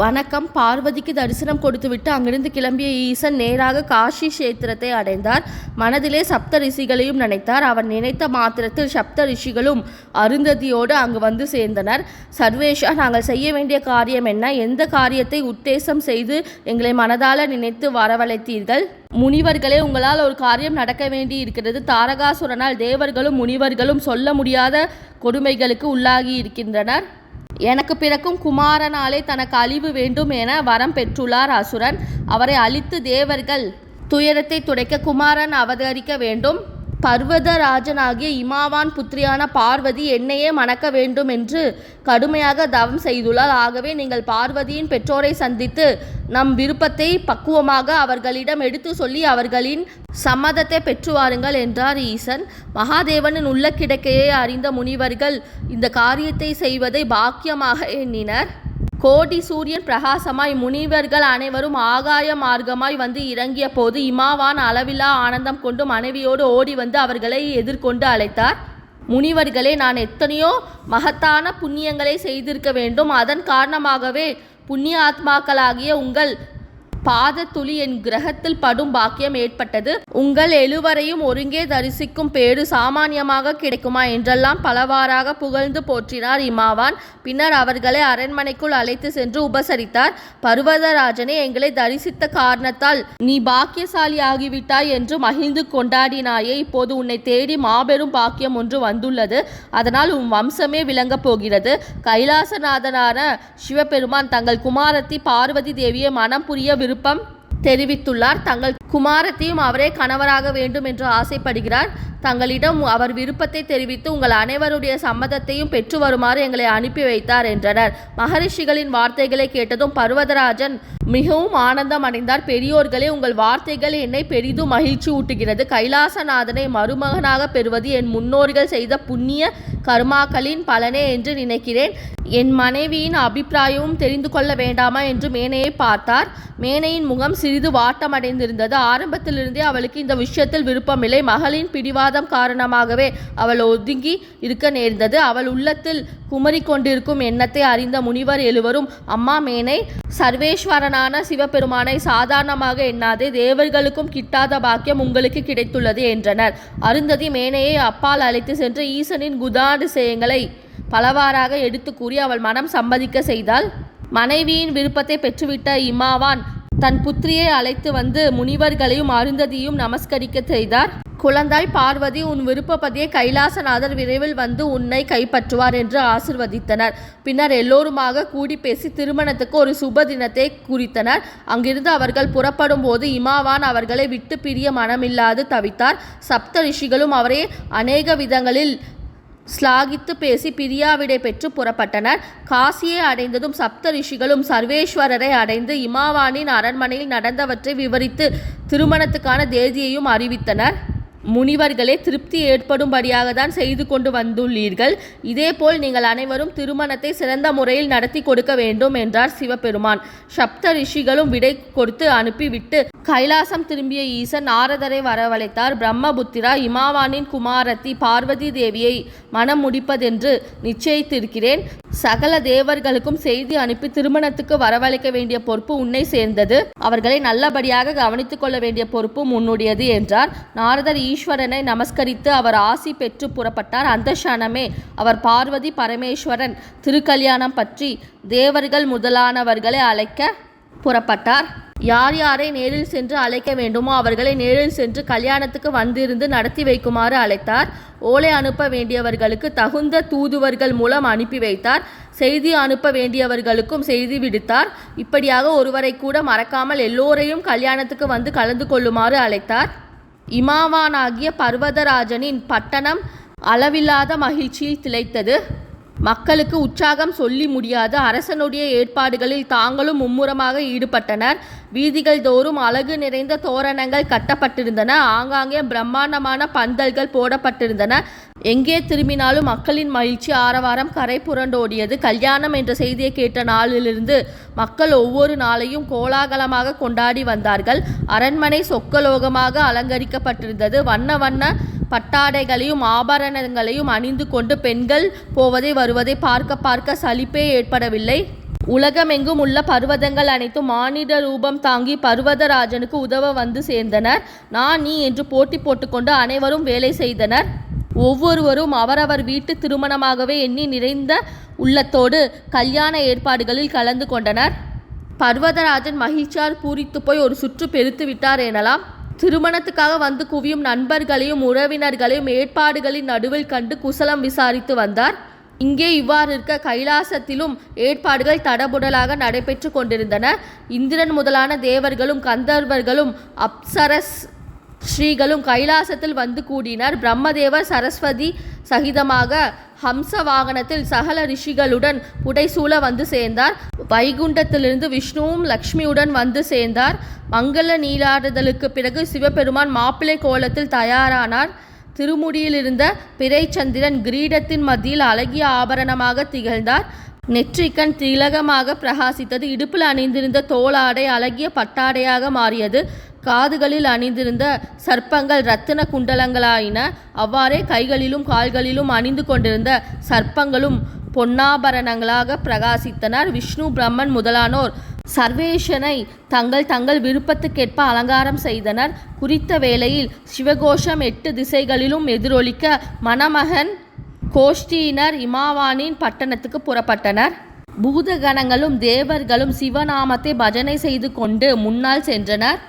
வணக்கம். பார்வதிக்கு தரிசனம் கொடுத்துவிட்டு அங்கிருந்து கிளம்பிய ஈசன் நேராக காஷி கஷேத்திரத்தை அடைந்தார். மனதிலே சப்த ரிஷிகளையும் நினைத்தார். அவர் நினைத்த மாத்திரத்தில் சப்த ரிஷிகளும் அருந்ததியோடு அங்கு வந்து சேர்ந்தனர். சர்வேஷா நாங்கள் செய்ய வேண்டிய காரியம் என்ன? எந்த காரியத்தை உத்தேசம் செய்து எங்களை மனதால நினைத்து வரவழைத்தீர்கள்? முனிவர்களே உங்களால் ஒரு காரியம் நடக்க வேண்டி இருக்கிறது. தாரகாசுரனால் தேவர்களும் முனிவர்களும் சொல்ல முடியாத கொடுமைகளுக்கு உள்ளாகி இருக்கின்றனர். எனக்கு பிறக்கும் குமாரனாலே தனக்கு அழிவு வேண்டும் என வரம் பெற்றுள்ளார் அசுரன். அவரை அழித்து தேவர்கள் துயரத்தை துடைக்க குமாரன் அவதரிக்க வேண்டும். பர்வதராஜனாகிய இமாவான் புத்திரியான பார்வதி என்னையே மணக்க வேண்டும் என்று கடுமையாக தவம் செய்துள்ளார் ஆகவே நீங்கள் பார்வதியின் பெற்றோரை சந்தித்து நம் விருப்பத்தை பக்குவமாக அவர்களிடம் எடுத்து சொல்லி அவர்களின் சம்மதத்தை பெற்று வாருங்கள் என்றார் ஈசன். மகாதேவனின் உள்ள கிடக்கையை அறிந்த முனிவர்கள் இந்த காரியத்தை செய்வதை பாக்கியமாக எண்ணினர். கோடி சூரியன் பிரகாசமாய் முனிவர்கள் அனைவரும் ஆகாய மார்க்கமாய் வந்து இறங்கிய போது இமாவான் அளவிலா ஆனந்தம் கொண்டு மனைவியோடு ஓடி வந்து அவர்களை எதிர்கொண்டு அழைத்தார். முனிவர்களே நான் எத்தனையோ மகத்தான புண்ணியங்களை செய்திருக்க வேண்டும். அதன் காரணமாகவே புண்ணிய ஆத்மாக்களாகிய உங்கள் பாதத்துளி என் கிரகத்தில் படும் பாக்கியம் ஏற்பட்டது. உங்கள் எழுவரையும் ஒருங்கே தரிசிக்கும் பேரு சாமானியமாக கிடைக்குமா? என்றெல்லாம் பலவாறாக புகழ்ந்து போற்றினார் இமாவான். பின்னர் அவர்களை அரண்மனைக்குள் அழைத்து சென்று உபசரித்தார். பர்வதராஜனே எங்களை தரிசித்த காரணத்தால் நீ பாக்கியசாலி ஆகிவிட்டாய் என்று மகிழ்ந்து கொண்டாடினாயே. இப்போது உன்னை தேடி மாபெரும் பாக்கியம் ஒன்று வந்துள்ளது. அதனால் உன் வம்சமே விளங்கப் போகிறது. கைலாசநாதனான சிவபெருமான் தங்கள் குமாரத்தி பார்வதி தேவியை மனம் புரிய விருப்பம் தெரிவித்துள்ளார். தங்கள் குமாரத்தையும் அவரே கணவராக வேண்டும் என்று ஆசைப்படுகிறார். தங்களிடம் அவர் விருப்பத்தை தெரிவித்து உங்கள் அனைவருடைய சம்மதத்தையும் பெற்று வருமாறு எங்களை அனுப்பி வைத்தார் என்றனர். மகரிஷிகளின் வார்த்தைகளை கேட்டதும் பர்வதராஜன் மிகவும் ஆனந்தம் அடைந்தார். பெரியோர்களே உங்கள் வார்த்தைகள் என்னை பெரிதும் மகிழ்ச்சி ஊட்டுகிறது. கைலாசநாதனை மருமகனாக பெறுவது என் முன்னோர்கள் செய்த புண்ணிய கர்மாக்களின் பலனே என்று நினைக்கிறேன். என் மனைவியின் அபிப்பிராயமும் தெரிந்து கொள்ள வேண்டாமா என்று மேனையை பார்த்தார். மேனையின் முகம் சிறிது வாட்டமடைந்திருந்தது. ஆரம்பத்திலிருந்தே அவளுக்கு இந்த விஷயத்தில் விருப்பமில்லை. மகளின் பிடிவாதம் காரணமாகவே அவள் ஒதுங்கி இருக்க நேர்ந்தது. அவள் உள்ளத்தில் குமரி கொண்டிருக்கும் எண்ணத்தை அறிந்த முனிவர் எழுவரும் அம்மா மேனை சர்வேஸ்வரனான சிவபெருமானை சாதாரணமாக எண்ணாதே. தேவர்களுக்கும் கிட்டாத பாக்கியம் உங்களுக்கு கிடைத்துள்ளது என்றனர். அருந்ததி மேனையை அப்பால் அழைத்து சென்று ஈசனின் குதான் குதாதிசயங்களை பலவாறாக எடுத்து கூறி அவள் மனம் சம்மதிக்க செய்தால் மனைவியின் விருப்பத்தை பெற்றுவிட்ட இமாவான் தன் புத்திரியை அழைத்து வந்து முனிவர்களையும் அருந்ததியும் நமஸ்கரிக்க செய்தார். குழந்தாய் பார்வதி உன் விருப்பப்பதியை கைலாசநாதர் விரைவில் வந்து உன்னை கைப்பற்றுவார் என்று ஆசிர்வதித்தனர். பின்னர் எல்லோருமாக கூடி பேசி திருமணத்துக்கு ஒரு சுப தினத்தை குறித்தனர். அங்கிருந்து அவர்கள் புறப்படும் போது இமாவான் அவர்களை விட்டு பிரிய மனமில்லாது தவித்தார். சப்த ரிஷிகளும் அவரை அநேக விதங்களில் ஸ்லாகித்து பேசி பிரியாவிடை பெற்று புறப்பட்டனர். காசியை அடைந்ததும் சப்த ரிஷிகளும் சர்வேஸ்வரரை அடைந்து இமாவானின் அரண்மனையில் நடந்தவற்றை விவரித்து திருமணத்துக்கான தேதியையும் அறிவித்தனர். முனிவர்களே திருப்தி ஏற்படும்படியாக தான் செய்து கொண்டு வந்துள்ளீர்கள். இதேபோல் நீங்கள் அனைவரும் திருமணத்தை சிறந்த முறையில் நடத்தி கொடுக்க வேண்டும் என்றார் சிவபெருமான். சப்த ரிஷிகளும் விடை கொடுத்து அனுப்பிவிட்டு கைலாசம் திரும்பிய ஈசன் நாரதரை வரவழைத்தார். பிரம்மபுத்திரா இமாவானின் குமாரத்தி பார்வதி தேவியை மனம் முடிப்பதென்று நிச்சயித்திருக்கிறேன். சகல தேவர்களுக்கும் செய்தி அனுப்பி திருமணத்துக்கு வரவழைக்க வேண்டிய பொறுப்பு உன்னை சேர்ந்தது. அவர்களை நல்லபடியாக கவனித்துக் கொள்ள வேண்டிய பொறுப்பும் உன்னுடையது என்றார். நாரதர் ஈஸ்வரனை நமஸ்கரித்து அவர் ஆசி பெற்று புறப்பட்டார். அந்த க்ஷணமே அவர் பார்வதி பரமேஸ்வரன் திருக்கல்யாணம் பற்றி தேவர்கள் முதலானவர்களை அழைக்க புறப்பட்டார். யார் யாரை நேரில் சென்று அழைக்க வேண்டுமோ அவர்களை நேரில் சென்று கல்யாணத்துக்கு வந்திருந்து நடத்தி வைக்குமாறு அழைத்தார். ஓலை அனுப்ப வேண்டியவர்களுக்கு தகுந்த தூதுவர்கள் மூலம் அனுப்பி வைத்தார். செய்தி அனுப்ப வேண்டியவர்களுக்கும் செய்தி விடுத்தார். இப்படியாக ஒருவரை கூட மறக்காமல் எல்லோரையும் கல்யாணத்துக்கு வந்து கலந்து கொள்ளுமாறு அழைத்தார். இமாவானாகிய பர்வதராஜனின் பட்டணம் அளவில்லாத மகிழ்ச்சியில் திளைத்தது. மக்களுக்கு உற்சாகம் சொல்லி முடியாது. அரசனுடைய ஏற்பாடுகளில் தாங்களும் மும்முரமாக ஈடுபட்டனர். வீதிகள் தோறும் அழகு நிறைந்த தோரணங்கள் கட்டப்பட்டிருந்தன. ஆங்காங்கே பிரம்மாண்டமான பந்தல்கள் போடப்பட்டிருந்தன. எங்கே திரும்பினாலும் மக்களின் மகிழ்ச்சி ஆரவாரம் கரை புரண்டோடியது. கல்யாணம் என்ற செய்தியை கேட்ட நாளிலிருந்து மக்கள் ஒவ்வொரு நாளையும் கோலாகலமாக கொண்டாடி வந்தார்கள். அரண்மனை சொக்கலோகமாக அலங்கரிக்கப்பட்டிருந்தது. வண்ண வண்ண பட்டாடைகளையும் ஆபரணங்களையும் அணிந்து கொண்டு பெண்கள் போவதை வருவதை பார்க்க பார்க்க சலிப்பே ஏற்படவில்லை. உலகமெங்கும் உள்ள பர்வதங்கள் அனைத்தும் மானிட ரூபம் தாங்கி பர்வதராஜனுக்கு உதவ வந்து சேர்ந்தனர். நான் நீ என்று போட்டி போட்டுக்கொண்டு அனைவரும் வேலை செய்தனர். ஒவ்வொருவரும் அவரவர் வீட்டு திருமணமாகவே எண்ணி நிறைந்த உள்ளத்தோடு கல்யாண ஏற்பாடுகளில் கலந்து கொண்டனர். பர்வதராஜன் மகிழ்ச்சியால் பூரித்து போய் ஒரு சுற்று பெருத்து விட்டார் எனலாம். திருமணத்துக்காக வந்து குவியும் நண்பர்களையும் உறவினர்களையும் ஏற்பாடுகளின் நடுவில் கண்டு குசலம் விசாரித்து வந்தார். இங்கே இவ்வாறு இருக்க கைலாசத்திலும் ஏற்பாடுகள் தடபுடலாக நடைபெற்று கொண்டிருந்தன. இந்திரன் முதலான தேவர்களும் கந்தர்வர்களும் அப்சரஸ் ஸ்ரீகளும் கைலாசத்தில் வந்து கூடினர். பிரம்மதேவர் சரஸ்வதி சகிதமாக ஹம்ச வாகனத்தில் சகல ரிஷிகளுடன் புடைசூழ வந்து சேர்ந்தார். வைகுண்டத்திலிருந்து விஷ்ணுவும் லக்ஷ்மியுடன் வந்து சேர்ந்தார். மங்கள நீராடுதலுக்கு பிறகு சிவபெருமான் மாப்பிள்ளை கோலத்தில் தயாரானார். திருமுடியில் இருந்த பிறைச்சந்திரன் கிரீடத்தின் மத்தியில் அழகிய ஆபரணமாக திகழ்ந்தார். நெற்றிக்கண் திலகமாக பிரகாசித்தது. இடுப்பில் அணிந்திருந்த தோளாடை அழகிய பட்டாடையாக மாறியது. காதுகளில் அணிந்திருந்த சர்ப்பங்கள் இரத்தின குண்டலங்களாயின. அவ்வாறே கைகளிலும் கால்களிலும் அணிந்து கொண்டிருந்த சர்ப்பங்களும் பொன்னாபரணங்களாக பிரகாசித்தனர். விஷ்ணு பிரம்மன் முதலானோர் சர்வேஷனை தங்கள் தங்கள் விருப்பத்துக்கேற்ப அலங்காரம் செய்தனர். குறித்த வேளையில் சிவகோஷம் எட்டு திசைகளிலும் எதிரொலிக்க மணமகன் கோஷ்டியினர் இமாவானின் பட்டணத்துக்கு புறப்பட்டனர். பூதகணங்களும் தேவர்களும் சிவநாமத்தை பஜனை செய்து கொண்டு முன்னால் சென்றனர்.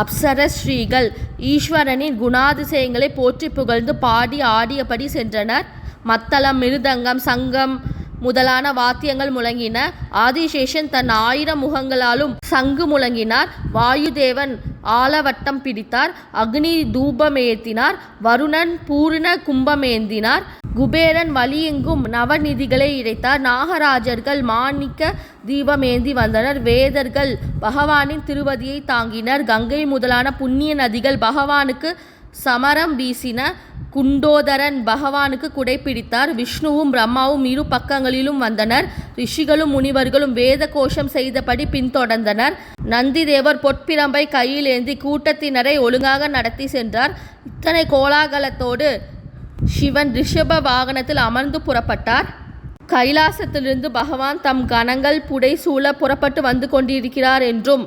அப்சர ஸ்ரீகள் ஈஸ்வரனின் குணாதிசயங்களை போற்றி புகழ்ந்து பாடி ஆடியபடி சென்றனர். மத்தளம் மிருதங்கம் சங்கம் முதலான வாத்தியங்கள் முழங்கின. ஆதிசேஷன் தன் ஆயிரம் முகங்களாலும் சங்கு முழங்கினார். வாயுதேவன் ஆலவட்டம் பிடித்தார். அக்னி தூபமேத்தினார். வருணன் பூரண கும்பமேந்தினார். குபேரன் வழியெங்கும் நவநிதிகளை இழைத்தார் நாகராஜர்கள் மாணிக்க தீபமேந்தி வந்தனர். வேதர்கள் பகவானின் திருவதியை தாங்கினர். கங்கை முதலான புண்ணிய நதிகள் பகவானுக்கு சமரம் வீசின குண்டோதரன் பகவானுக்கு குடைப்பிடித்தார் விஷ்ணுவும் பிரம்மாவும் இரு பக்கங்களிலும் வந்தனர். ரிஷிகளும் முனிவர்களும் வேத கோஷம் செய்தபடி பின்தொடர்ந்தனர். நந்திதேவர் பொற்பிரம்பை கையில் ஏந்தி கூட்டத்தினரை ஒழுங்காக நடத்தி சென்றார். இத்தனை கோலாகலத்தோடு சிவன் ரிஷப வாகனத்தில் அமர்ந்து புறப்பட்டார். கைலாசத்திலிருந்து பகவான் தம் கணங்கள் புடைசூழ புறப்பட்டு வந்து கொண்டிருக்கிறார் என்றும்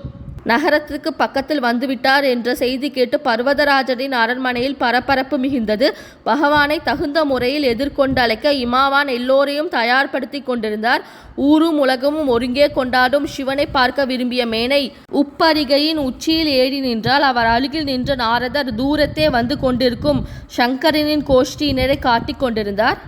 நகரத்துக்கு பக்கத்தில் வந்துவிட்டார் என்ற செய்தி கேட்டு பர்வதராஜரின் அரண்மனையில் பரபரப்பு மிகுந்தது. பகவானை தகுந்த முறையில் எதிர்கொண்டு அழைக்க இமாவான் எல்லோரையும் தயார்படுத்தி கொண்டிருந்தார். ஊரும் உலகமும் ஒருங்கே கொண்டாடும் சிவனை பார்க்க விரும்பிய மேனை உப்பரிகையின் உச்சியில் ஏறி நின்றால் அவர் அருகில் நின்ற நாரதர் தூரத்தே வந்து கொண்டிருக்கும். சங்கரனின் கோஷ்டியினரை காட்டிக் கொண்டிருந்தார்.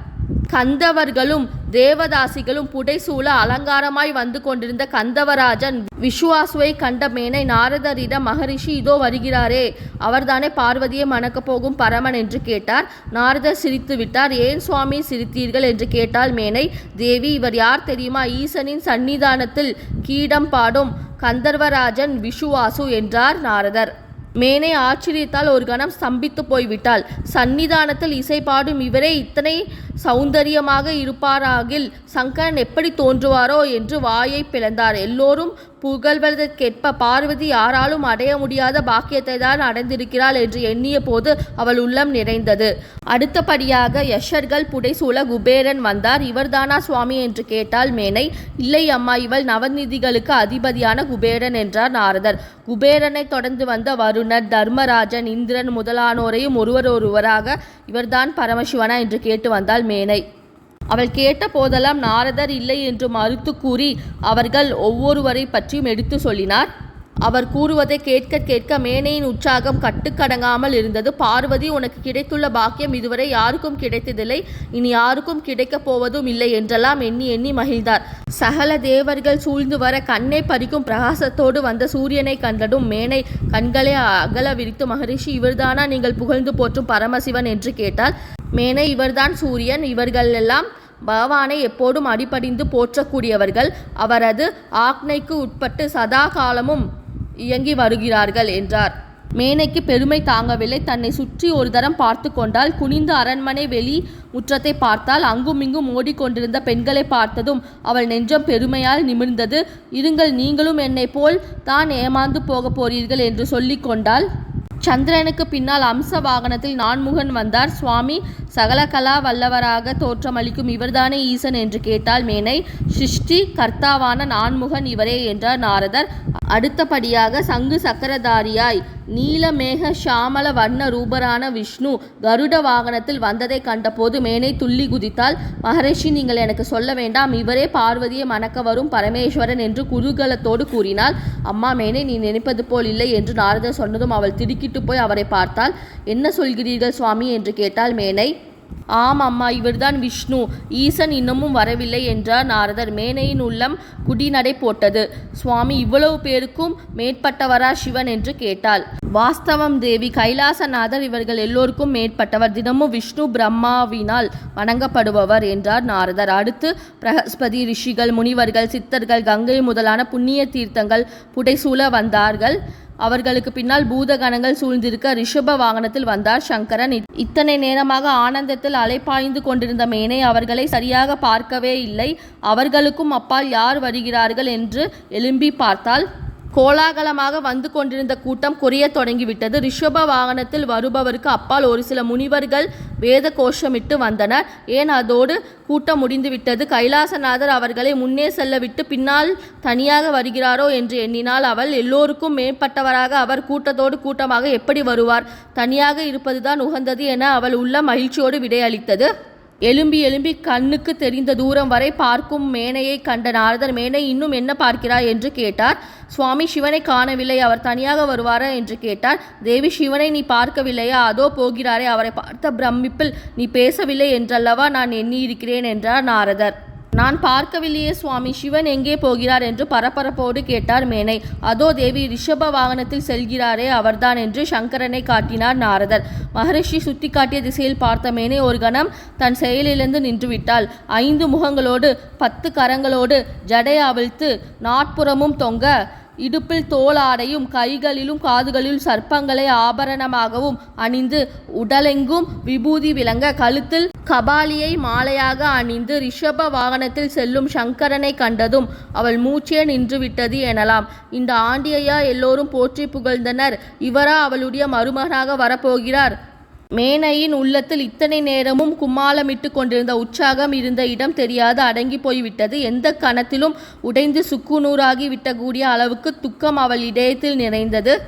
கந்தவர்களும் தேவதாசிகளும் புடைசூழ அலங்காரமாய் வந்து கொண்டிருந்த கந்தவராஜன் விஸ்வாசுவை கண்ட மேனை நாரதரிடம் மகரிஷி இதோ வருகிறாரே. அவர்தானே பார்வதியை மணக்கப் போகும் பரமன் என்று கேட்டார். நாரதர் சிரித்து விட்டார். ஏன் சுவாமி சிரித்தீர்கள்? என்று கேட்டால் மேனை. தேவி இவர் யார் தெரியுமா? ஈசனின் சந்நிதானத்தில் கீடம் பாடும் கந்தர்வராஜன் விஷுவாசு என்றார் நாரதர். மேனை ஆச்சரியத்தால் ஒரு கணம் ஸ்தம்பித்து போய்விட்டாள். சந்நிதானத்தில் இசை பாடும் இவரே இத்தனை சௌந்தரியமாக இருப்பாராகில் சங்கரன் எப்படி தோன்றுவாரோ என்று வாயை பிளந்தார். எல்லோரும் புகழ்வதற்கேற்ப பார்வதி யாராலும் அடைய முடியாத பாக்கியத்தை தான் அடைந்திருக்கிறாள் என்று எண்ணிய போது அவள் உள்ளம் நிறைந்தது. அடுத்தபடியாக யஷர்கள் புடைசூழ குபேரன் வந்தார். இவர்தானா சுவாமி என்று கேட்டாள் மேனை இல்லை அம்மா இவள் நவநிதிகளுக்கு அதிபதியான குபேரன் என்றார் நாரதர். குபேரனை தொடர்ந்து வந்த வருணர் தர்மராஜன் இந்திரன் முதலானோரையும் ஒருவர் ஒருவராக இவர்தான் பரமசிவனா என்று கேட்டு வந்தாள் மேனை. அவள் கேட்ட போதெல்லாம் நாரதர் இல்லை என்று மறுத்து கூறி அவர்கள் ஒவ்வொருவரை பற்றியும் எடுத்து சொல்லினார். அவர் கூறுவதை கேட்க கேட்க மேனையின் உற்சாகம் கட்டுக்கடங்காமல் இருந்தது. பார்வதி உனக்கு கிடைத்துள்ள பாக்கியம் இதுவரை யாருக்கும் கிடைத்ததில்லை. இனி யாருக்கும் கிடைக்கப் போவதும் இல்லை என்றெல்லாம் எண்ணி எண்ணி மகிழ்ந்தார். சகல தேவர்கள் சூழ்ந்து வர கண்ணை பறிக்கும் பிரகாசத்தோடு வந்த சூரியனை கண்டதும் மேனை கண்களை அகல விரித்து மகரிஷி இவர்தானா நீங்கள் புகழ்ந்து போற்றும் பரமசிவன்? என்று கேட்டால் மேனை இவர்தான் சூரியன். இவர்கள் எல்லாம் பகவானை எப்போதும் அடிபடிந்து போற்றக்கூடியவர்கள். அவரது ஆக்னைக்கு உட்பட்டு சதா காலமும் இயங்கி வருகிறார்கள் என்றார். மேனைக்கு பெருமை தாங்கவில்லை. தன்னை சுற்றி ஒரு தரம் பார்த்து கொண்டால் குனிந்த அரண்மனை வெளி முற்றத்தை பார்த்தால் அங்குமிங்கும் ஓடிக்கொண்டிருந்த பெண்களை பார்த்ததும் அவள் நெஞ்சம் பெருமையால் நிமிர்ந்தது. இருங்கள் நீங்களும் என்னை போல் தான் ஏமாந்து போகப் போறீர்கள் என்று சொல்லிக்கொண்டாள் சந்திரனுக்கு பின்னால் அம்ச வாகனத்தில் நான்முகன் வந்தார். சுவாமி சகலகலா வல்லவராக தோற்றமளிக்கும் இவர்தானே ஈசன்? என்று கேட்டால் மேனை. சிருஷ்டி கர்த்தாவான நான்முகன் இவரே என்றார் நாரதர். அடுத்தபடியாக சங்கு சக்கரதாரியாய் நீலமேக ஷாமல வர்ண ரூபரான விஷ்ணு கருட வாகனத்தில் வந்ததை கண்டபோது மேனை துள்ளி குதித்தாள். மகரிஷி நீங்கள் எனக்கு சொல்ல வேண்டாம். இவரே பார்வதியை மணக்க வரும் பரமேஸ்வரன் என்று குதூகலத்தோடு கூறினாள். அம்மா மேனை நீ நினைப்பது போல் இல்லை என்று நாரதர் சொன்னதும் அவள் திடுக்கிட்டு போய் அவரை பார்த்தால் என்ன சொல்கிறீர்கள் சுவாமி? என்று கேட்டால் மேனை. ஆம் அம்மா இவர்தான் விஷ்ணு. ஈசன் இன்னமும் வரவில்லை என்றார் நாரதர். மேனையின் உள்ளம் குடிநடை போட்டது. சுவாமி இவ்வளவு பேருக்கும் மேற்பட்டவரா சிவன்? என்று கேட்டாள். வாஸ்தவம் தேவி. கைலாசநாதர் இவர்கள் எல்லோருக்கும் மேற்பட்டவர். தினமும் விஷ்ணு பிரம்மாவினால் வணங்கப்படுபவர் என்றார் நாரதர். அடுத்து பிரகஸ்பதி ரிஷிகள் முனிவர்கள் சித்தர்கள் கங்கை முதலான புண்ணிய தீர்த்தங்கள் புடைசூழ வந்தார்கள். அவர்களுக்கு பின்னால் பூதகணங்கள் சூழ்ந்திருக்க ரிஷப வாகனத்தில் வந்தார் சங்கரன். இத்தனை நேரமாக ஆனந்தத்தில் அலைப்பாய்ந்து கொண்டிருந்த மேனை அவர்களை சரியாக பார்க்கவே இல்லை. அவர்களுக்கும் அப்பால் யார் வருகிறார்கள் என்று எழும்பி பார்த்தால் கோலாகலமாக வந்து கொண்டிருந்த கூட்டம் குறைய தொடங்கிவிட்டது. ரிஷப வாகனத்தில் வருபவருக்கு அப்பால் ஒரு சில முனிவர்கள் வேத கோஷமிட்டு வந்தனர். ஏன் அதோடு கூட்டம் முடிந்துவிட்டது? கைலாசநாதர் அவர்களை முன்னே செல்ல விட்டு பின்னால் தனியாக வருகிறாரோ என்று எண்ணினால் அவள் எல்லோருக்கும் மேற்பட்டவராக அவர் கூட்டத்தோடு கூட்டமாக எப்படி வருவார்? தனியாக இருப்பதுதான் உகந்தது என அவள் உள்ள மகிழ்ச்சியோடு விடையளித்தது. எலும்பி எலும்பி கண்ணுக்கு தெரிந்த தூரம் வரை பார்க்கும் மேனையை கண்ட நாரதர் மேனை இன்னும் என்ன பார்க்கிறாய்? என்று கேட்டார். சுவாமி சிவனை காணவில்லை. அவர் தனியாக வருவாரா? என்று கேட்டார். தேவி சிவனை நீ பார்க்கவில்லையா? அதோ போகிறாரே. அவரை பார்த்த பிரமிப்பில் நீ பேசவில்லை என்றல்லவா நான் எண்ணியிருக்கிறேன்? என்றார் நாரதர். நான் பார்க்கவில்லையே சுவாமி. சிவன் எங்கே போகிறார் என்று பரபரப்போடு கேட்டார் மேனை. அதோ தேவி ரிஷப வாகனத்தில் செல்கிறாரே அவர்தான் என்று சங்கரனை காட்டினார் நாரதர். மகரிஷி சுட்டி காட்டிய திசையில் பார்த்த மேனை ஒரு கணம் தன் செயலிலிருந்து நின்றுவிட்டாள். ஐந்து முகங்களோடு பத்து கரங்களோடு ஜடை அவிழ்த்து நாட்புறமும் தொங்க இடுப்பில் தோளாடையும் கைகளிலும் காதுகளிலும் சர்ப்பங்களை ஆபரணமாகவும் அணிந்து உடலெங்கும் விபூதி விளங்க கழுத்தில் கபாலியை மாலையாக அணிந்து ரிஷப வாகனத்தில் செல்லும் சங்கரனை கண்டதும் அவள் மூச்சே நின்றுவிட்டது எனலாம். இந்த ஆண்டியையா எல்லோரும் போற்றி புகழ்ந்தனர். இவரா அவளுடைய மருமகனாக வரப்போகிறார். மேனையின் உள்ளத்தில் இத்தனை நேரமும் கும்மாளமிட்டு கொண்டிருந்த உற்சாகம் இருந்த இடம் தெரியாது அடங்கி போய்விட்டது. எந்த கணத்திலும் உடைந்து சுக்குநூறாகி விட்டக்கூடிய அளவுக்கு துக்கம் அவள் இதயத்தில் நிறைந்தது.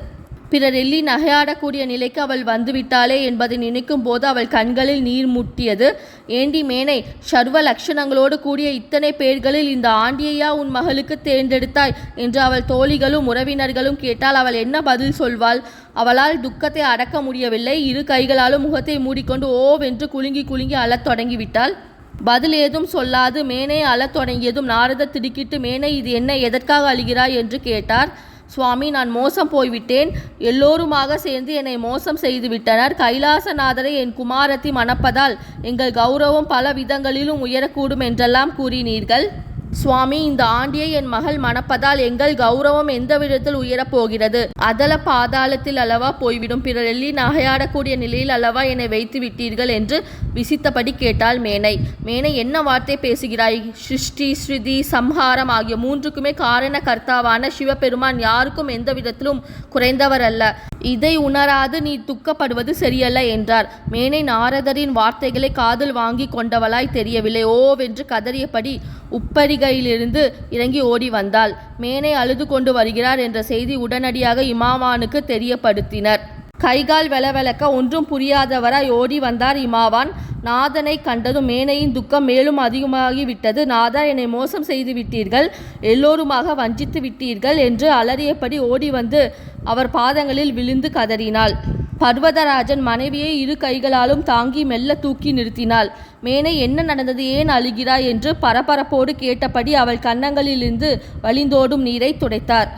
பிறர் எள்ளி நகையாடக்கூடிய நிலைக்கு அவள் வந்துவிட்டாளே என்பதை நினைக்கும் போது அவள் கண்களில் நீர் முட்டியது. ஏண்டி மேனை சர்வ லட்சணங்களோடு கூடிய இத்தனை பேர்களில் இந்த ஆண்டியையா உன் மகளுக்கு தேர்ந்தெடுத்தாய்? என்று அவள் தோழிகளும் உறவினர்களும் கேட்டால் அவள் என்ன பதில் சொல்வாள்? அவளால் துக்கத்தை அடக்க முடியவில்லை. இரு கைகளாலும் முகத்தை மூடிக்கொண்டு ஓவென்று குலுங்கி குலுங்கி அழத் தொடங்கிவிட்டாள். பதில் ஏதும் சொல்லாது. மேனே அழத் தொடங்கியதும் நாரத திடுக்கிட்டு மேனே இது என்ன? எதற்காக அழுகிறாய்? என்று கேட்டார். சுவாமி நான் மோசம் போய்விட்டேன். எல்லோருமாக சேர்ந்து என்னை மோசம் செய்து விட்டனர். கைலாசநாதரை என் குமாரத்தி மணப்பதால் எங்கள் கௌரவம் பல விதங்களிலும் உயரக்கூடும் என்றெல்லாம் கூறினீர்கள். சுவாமி இந்த ஆண்டியை என் மகள் மணப்பதால் எங்கள் கௌரவம் எந்த விதத்தில் உயரப் போகிறது அதல பாதாளத்தில் அல்லவா போய்விடும்? பிறர் எள்ளி நகையாடக்கூடிய நிலையில் அல்லவா என்னை வைத்து விட்டீர்கள் என்று விசித்தபடி கேட்டாள் மேனை. மேனை என்ன வார்த்தை பேசுகிறாய்? சிருஷ்டி ஸ்ருதி சம்ஹாரம் ஆகிய மூன்றுக்குமே காரண கர்த்தாவான சிவபெருமான் யாருக்கும் எந்த விதத்திலும் குறைந்தவர் அல்ல. இதை உணராது நீ துக்கப்படுவது சரியல்ல என்றார். மேனை நாரதரின் வார்த்தைகளை காதில் வாங்கி கொண்டவளாய் தெரியவில்லை. ஓவென்று கதறியபடி உப்பரி மாளிகையிலிருந்து இறங்கி ஓடி வந்தாள். மேனை அழுது கொண்டு வருகிறார் என்ற செய்தி உடனடியாக இமாவானுக்கு தெரியப்படுத்தினர். கைகால் வெலவெலக்க ஒன்றும் புரியாதவராய் ஓடி வந்தார் இமாவான். நாதனை கண்டதும் மேனையின் துக்கம் மேலும் அதிகமாகிவிட்டது. நாதா என்னை மோசம் செய்து விட்டீர்கள். எல்லோருமாக வஞ்சித்து விட்டீர்கள் என்று அலறியபடி ஓடி வந்து அவர் பாதங்களில் விழுந்து கதறினாள். பர்வதராஜன் மனைவியை இரு கைகளாலும் தாங்கி மெல்ல தூக்கி நிறுத்தினாள். மேனை என்ன நடந்தது ஏன் அழுகிறாய் என்று பரபரப்போடு கேட்டபடி அவள் கன்னங்களிலிருந்து வழிந்தோடும் நீரை துடைத்தார்.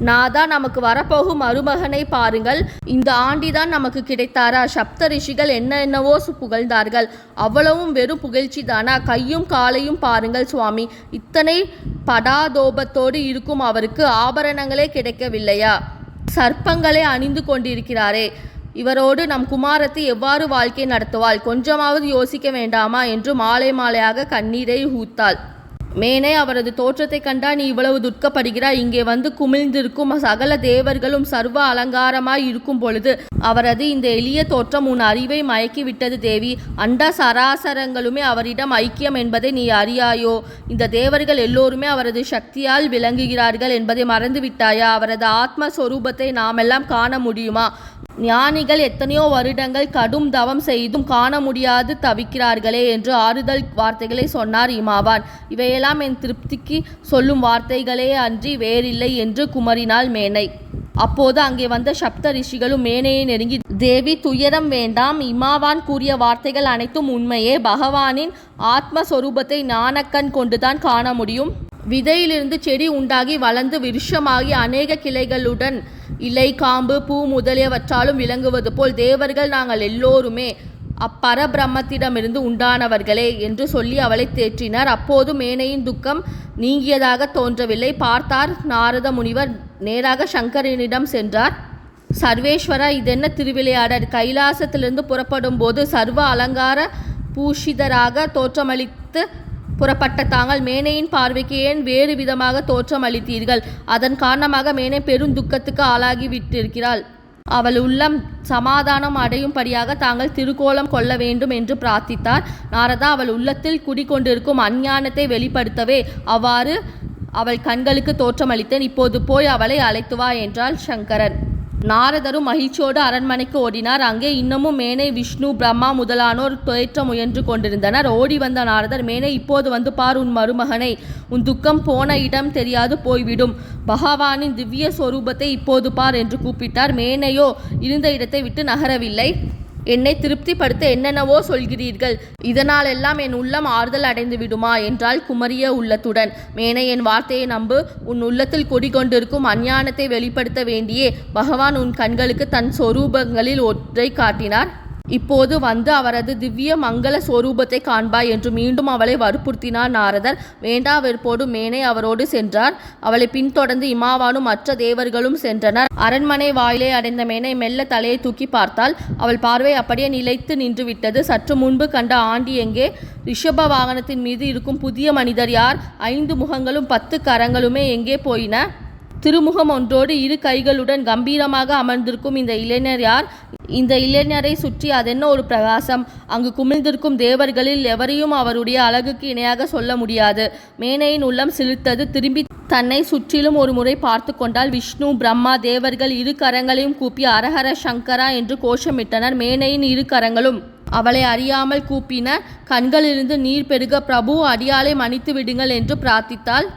நாதா நமக்கு வரப்போகும் மருமகனை பாருங்கள். இந்த ஆண்டிதான் நமக்கு கிடைத்தாரா? சப்த ரிஷிகள் என்ன என்னவோ புகழ்ந்தார்கள். அவ்வளவும் வெறும் புகழ்ச்சி தானா? கையும் காலையும் பாருங்கள் சுவாமி. இத்தனை படாதோபத்தோடு இருக்கும் அவருக்கு ஆபரணங்களே கிடைக்கவில்லையா? சர்ப்பங்களை அணிந்து கொண்டிருக்கிறாரே. இவரோடு நம் குமாரத்தை எவ்வாறு வாழ்க்கை நடத்துவாள்? கொஞ்சமாவது யோசிக்க வேண்டாமா? என்று மாலை மாலையாக கண்ணீரை ஊத்தாள். மேனே அவரது தோற்றத்தை கண்டா நீ இவ்வளவு துக்கப்படுகிறாய் இங்கே வந்து குமிழ்ந்திருக்கும் சகல தேவர்களும் சர்வ அலங்காரமாய் இருக்கும் பொழுது அவரது இந்த எளிய தோற்றம் உன் அறிவை மயக்கிவிட்டது தேவி. அண்ட சராசரங்களுமே அவரிடம் ஐக்கியம் என்பதை நீ அறியாயோ? இந்த தேவர்கள் எல்லோருமே அவரது சக்தியால் விளங்குகிறார்கள் என்பதை மறந்துவிட்டாயா? அவரது ஆத்மஸ்வரூபத்தை நாமெல்லாம் காண முடியுமா? ஞானிகள் எத்தனையோ வருடங்கள் கடும் தவம் செய்தும் காண முடியாது தவிக்கிறார்களே என்று ஆறுதல் வார்த்தைகளை சொன்னார் இமாவான். இவையெல்லாம் என் திருப்திக்கு சொல்லும் வார்த்தைகளே அன்றி வேறில்லை என்று குமரினாள் மேனை. அப்போது அங்கே வந்த சப்த ரிஷிகளும் மேனையை நெருங்கி தேவி துயரம் வேண்டாம். இமாவான் கூறிய வார்த்தைகள் அனைத்தும் உண்மையே. பகவானின் ஆத்மஸ்வரூபத்தை ஞானக்கண் கொண்டுதான் காண முடியும். விதையிலிருந்து செடி உண்டாகி வளர்ந்து விருஷமாகி அநேக கிளைகளுடன் இலை காம்பு பூ முதலியவற்றாலும் விளங்குவது போல் தேவர்கள் நாங்கள் எல்லோருமே அப்பரபிரம்மத்திடமிருந்து உண்டானவர்களே என்று சொல்லி அவளை தேற்றினார். அப்போது மேனையின் துக்கம் நீங்கியதாக தோன்றவில்லை. பார்த்தார் நாரத முனிவர் நேராக சங்கரனிடம் சென்றார். சர்வேஸ்வரா இதென்ன திருவிளையாடர் கைலாசத்திலிருந்து புறப்படும் போது சர்வ அலங்கார பூஷிதராக தோற்றமளித்து புறப்பட்ட தாங்கள் மேனையின் பார்வைக்கு ஏன் வேறு விதமாக தோற்றமளித்தீர்கள் அதன் காரணமாக மேனை பெரும் துக்கத்துக்கு ஆளாகி விட்டிருக்கிறாள். அவள் உள்ளம் சமாதானம் அடையும்படியாக தாங்கள் திருக்கோலம் கொள்ள வேண்டும் என்று பிரார்த்தித்தார். நாரதா அவள் உள்ளத்தில் குடிகொண்டிருக்கும் அஞ்ஞானத்தை வெளிப்படுத்தவே அவ்வாறு அவள் கண்களுக்கு தோற்றமளித்தேன். இப்போது போய் அவளை அழைத்து வா என்றாள் சங்கரன். நாரதரும் மகிழ்ச்சியோடு அரண்மனைக்கு ஓடினார். அங்கே இன்னமும் மேனை விஷ்ணு பிரம்மா முதலானோர் துயற்ற முயன்று கொண்டிருந்தனர். ஓடி வந்த நாரதர் மேனை இப்போது வந்து பார் உன் மருமகனை. உன் துக்கம் போன இடம் தெரியாது போய்விடும். பகவானின் திவ்ய சொரூபத்தை இப்போது பார் என்று கூப்பிட்டார். மேனையோ இருந்த இடத்தை விட்டு நகரவில்லை. என்னை திருப்திப்படுத்த என்னென்னவோ சொல்கிறீர்கள். இதனாலெல்லாம் என் உள்ளம் ஆறுதல் அடைந்து விடுமா? என்றால் குமரிய உள்ளத்துடன். மேனை என் வார்த்தையை நம்பு. உன் உள்ளத்தில் குடிகொண்டிருக்கும் அஞ்ஞானத்தை வெளிப்படுத்த வேண்டியே. பகவான் உன் கண்களுக்கு தன் சொரூபங்களில் ஒன்றை காட்டினார். இப்போது வந்து அவரது திவ்ய மங்கள ஸ்வரூபத்தை காண்பாய் என்று மீண்டும் அவளை வற்புறுத்தினார் நாரதர். வேண்டா வெறுப்போடு மேனே அவரோடு சென்றார். அவளை பின்தொடர்ந்து இமாவானும் மற்ற தேவர்களும் சென்றனர். அரண்மனை வாயிலை அடைந்த மேனை மெல்ல தலையை தூக்கி பார்த்தால் அவள் பார்வை அப்படியே நிலைத்து நின்றுவிட்டது. சற்று முன்பு கண்ட ஆண்டி எங்கே? ரிஷப வாகனத்தின் மீது இருக்கும் புதிய மனிதர் யார்? ஐந்து முகங்களும் பத்து கரங்களுமே எங்கே போயின? திருமுகம் ஒன்றோடு இரு கைகளுடன் கம்பீரமாக அமர்ந்திருக்கும் இந்த இளைஞர் யார்? இந்த இளைஞரை சுற்றி அதென்ன ஒரு பிரகாசம்? அங்கு குமிழ்ந்திருக்கும் தேவர்களில் எவரையும் அவருடைய அழகுக்கு இணையாக சொல்ல முடியாது. மேனையின் உள்ளம் சிலிர்த்தது. திரும்பி தன்னை சுற்றிலும் ஒரு முறை பார்த்து கொண்டால் விஷ்ணு பிரம்மா தேவர்கள் இரு கரங்களையும் கூப்பி அரஹர சங்கரா என்று கோஷமிட்டனர். மேனையின் இரு கரங்களும் அவளை அறியாமல் கூப்பின. கண்களிலிருந்து நீர் பெருக பிரபு அடியாலை மன்னித்து விடுங்கள் என்று பிரார்த்தித்தாள்.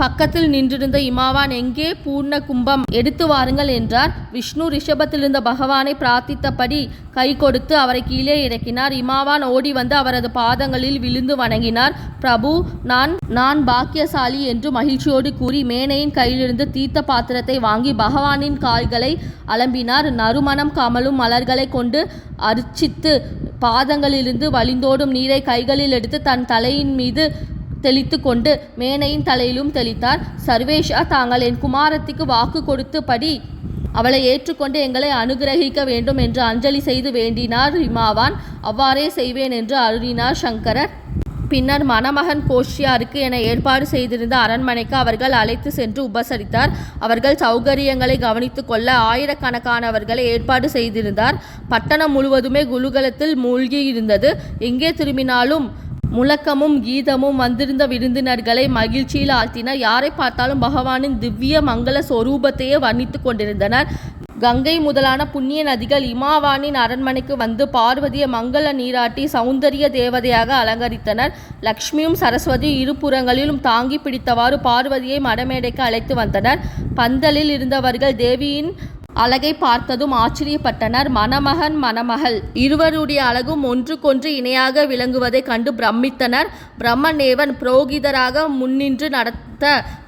பக்கத்தில் நின்றிருந்த இமாவான் எங்கே? பூர்ண கும்பம் எடுத்து வாருங்கள் என்றார். விஷ்ணு ரிஷபத்திலிருந்த பகவானை பிரார்த்தித்தபடி கை கொடுத்து அவரை கீழே இறக்கினார். இமாவான் ஓடி வந்து அவரது பாதங்களில் விழுந்து வணங்கினார். பிரபு நான் நான் பாக்கியசாலி என்று மகிழ்ச்சியோடு கூறி மேனையின் கையிலிருந்து தீர்த்த பாத்திரத்தை வாங்கி பகவானின் கால்களை அலம்பினார். நறுமணம் கமலும் மலர்களை கொண்டு அர்ச்சித்து பாதங்களிலிருந்து வழிந்தோடும் நீரை கைகளில் எடுத்து தன் தலையின் மீது தெளித்து கொண்டு மேனையின் தலையிலும் தெளித்தார். சர்வேஷா தாங்கள் என் குமாரத்திக்கு வாக்கு கொடுத்தபடி அவளை ஏற்றுக்கொண்டு எங்களை அனுகிரகிக்க வேண்டும் என்று அஞ்சலி செய்து வேண்டினார் இமாவான் அவ்வாறே செய்வேன் என்று அருளினார் சங்கரர். பின்னர் மணமகன் கோஷ்யாருக்கு என ஏற்பாடு செய்திருந்த அரண்மனைக்கு அவர்கள் அழைத்து சென்று உபசரித்தார். அவர்கள் சௌகரியங்களை கவனித்துக் கொள்ள ஆயிரக்கணக்கானவர்களை ஏற்பாடு செய்திருந்தார். பட்டணம் முழுவதுமே குலுகலத்தில் மூழ்கி இருந்தது எங்கே திரும்பினாலும் முழக்கமும் கீதமும் வந்திருந்த விருந்தினர்களை மகிழ்ச்சியில் ஆழ்த்தின யாரை பார்த்தாலும் பகவானின் திவ்ய மங்கள சொரூபத்தையே வர்ணித்துக் கொண்டிருந்தனர். கங்கை முதலான புண்ணிய நதிகள் இமாவானின் அரண்மனைக்கு வந்து பார்வதியை மங்கள நீராட்டி சௌந்தரிய தேவதையாக அலங்கரித்தனர். லக்ஷ்மியும் சரஸ்வதி இருபுறங்களிலும் தாங்கி பிடித்தவாறு பார்வதியை மடமேடைக்கு அழைத்து வந்தனர். பந்தலில் இருந்தவர்கள் தேவியின் அழகை பார்த்ததும் ஆச்சரியப்பட்டனர். மணமகன் மணமகள் இருவருடைய அழகும் ஒன்றுக்கொன்று இணையாக விளங்குவதைக் கண்டு பிரமித்தனர். பிரம்மநேவன் புரோகிதராக முன்னின்று நடத்த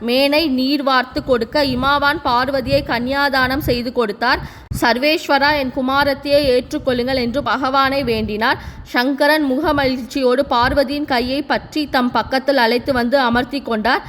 மேனை நீர் வார்த்து கொடுக்க இமாவான் பார்வதியை கன்னியாதானம் செய்து கொடுத்தார். சர்வேஸ்வரா என் குமாரத்தையே ஏற்றுக்கொள்ளுங்கள் என்று பகவானை வேண்டினார். சங்கரன் முகமகிழ்ச்சியோடு பார்வதியின் கையை பற்றி தம் பக்கத்தில் அழைத்து வந்து அமர்த்தி கொண்டார்.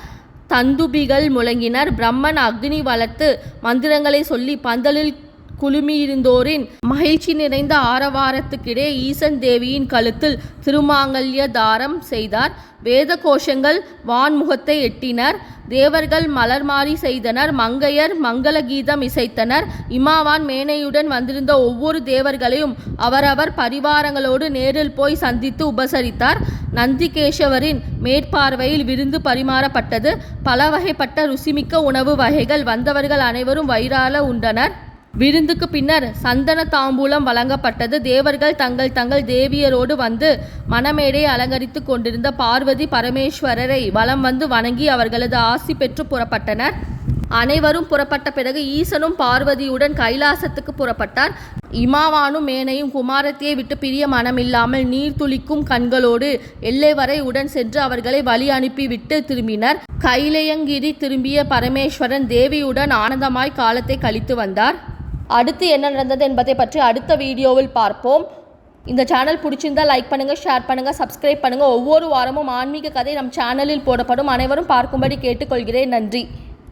தந்துபிகள் முழங்கினர். பிரம்மன் அக்னி வளர்த்து மந்திரங்களை சொல்லி பந்தலில் குழுமியிருந்தோரின் மகிழ்ச்சி நிறைந்த ஆரவாரத்துக்கிடையே ஈசன் தேவியின் கழுத்தில் திருமாங்கல்ய தாரம் செய்தார். வேத கோஷங்கள் வான்முகத்தை எட்டினர். தேவர்கள் மலர்மாரி செய்தனர். மங்கையர் மங்கள கீதம் இசைத்தனர். இமாவான் மேனையுடன் வந்திருந்த ஒவ்வொரு தேவர்களையும் அவரவர் பரிவாரங்களோடு நேரில் போய் சந்தித்து உபசரித்தார். நந்திகேசவரின் மேற்பார்வையில் விருந்து பரிமாறப்பட்டது. பல வகைப்பட்ட ருசிமிக்க உணவு வகைகள் வந்தவர்கள் அனைவரும் வயிறால உண்டனர். விருந்துக்கு பின்னர் சந்தன தாம்பூலம் வழங்கப்பட்டது. தேவர்கள் தங்கள் தங்கள் தேவியரோடு வந்து மணமேடை அலங்கரித்து கொண்டிருந்த பார்வதி பரமேஸ்வரரை வலம் வந்து வணங்கி அவர்களது ஆசி பெற்று புறப்பட்டனர். அனைவரும் புறப்பட்ட பிறகு ஈசனும் பார்வதியுடன் கைலாசத்துக்கு புறப்பட்டார். இமாவானும் மேனையும் குமாரத்தியை விட்டு பிரிய மனமில்லாமல் நீர் துளிக்கும் கண்களோடு எல்லை வரை உடன் சென்று அவர்களை வழி அனுப்பிவிட்டு திரும்பினர். கைலையங்கிரி திரும்பிய பரமேஸ்வரன் தேவியுடன் ஆனந்தமாய் காலத்தை கழித்து வந்தார். அடுத்து என்ன நடந்தது என்பதை பற்றி அடுத்த வீடியோவில் பார்ப்போம். இந்த சேனல் பிடிச்சிருந்தா லைக் பண்ணுங்கள் ஷேர் பண்ணுங்கள் சப்ஸ்கிரைப் பண்ணுங்கள் ஒவ்வொரு வாரமும் ஆன்மீக கதை நம் சேனலில் போடப்படும். அனைவரும் பார்க்கும்படி கேட்டுக்கொள்கிறேன். நன்றி.